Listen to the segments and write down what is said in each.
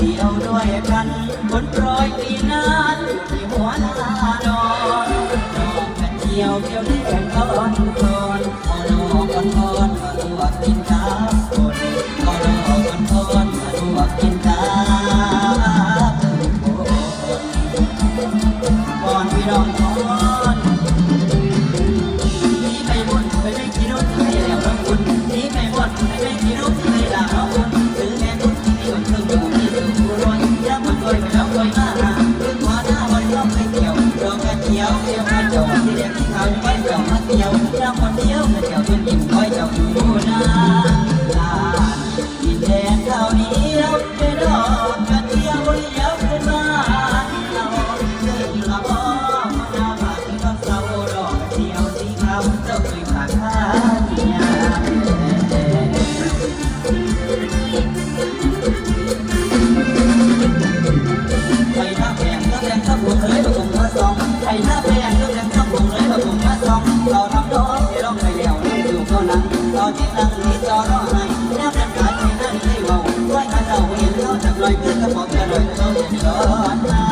ที่เอาด้วยกันบนรอยปีนั้น เครื่อยู่ที่ดูรวยย่ามันรวยไปแล้วรวยมากเรื่องหัวหน้าวันย่อมไม่เกี่ยวดอกกระเจียวเดียวมาจบที่เดียกที่เขาไม่เดียวมาเดียวคนเดียวมาเดียว ซองไข่หน้าแพงก็แพงข้าวผงเลยผมมาซองเราทำดอกที่ร้องไปแล้วนั่งอยู่ก็นั่งเราที่นั่งนี่จอรอให้แล้วนั่งขายที่นั่นให้เบาไว้กันเราเห็นเราจับลอยเพื่อนก็บอกจะลอยเราเห็นร้อนมา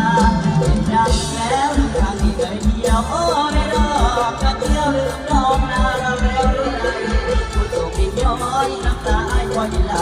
ดังแล้วทางนี้เลยเดียวโอ้ไม่รอกจะเที่ยวลืมน้องนาเราแล้วหรือไรผู้โชคดีย้อยน้ำตาอ้คอยไหล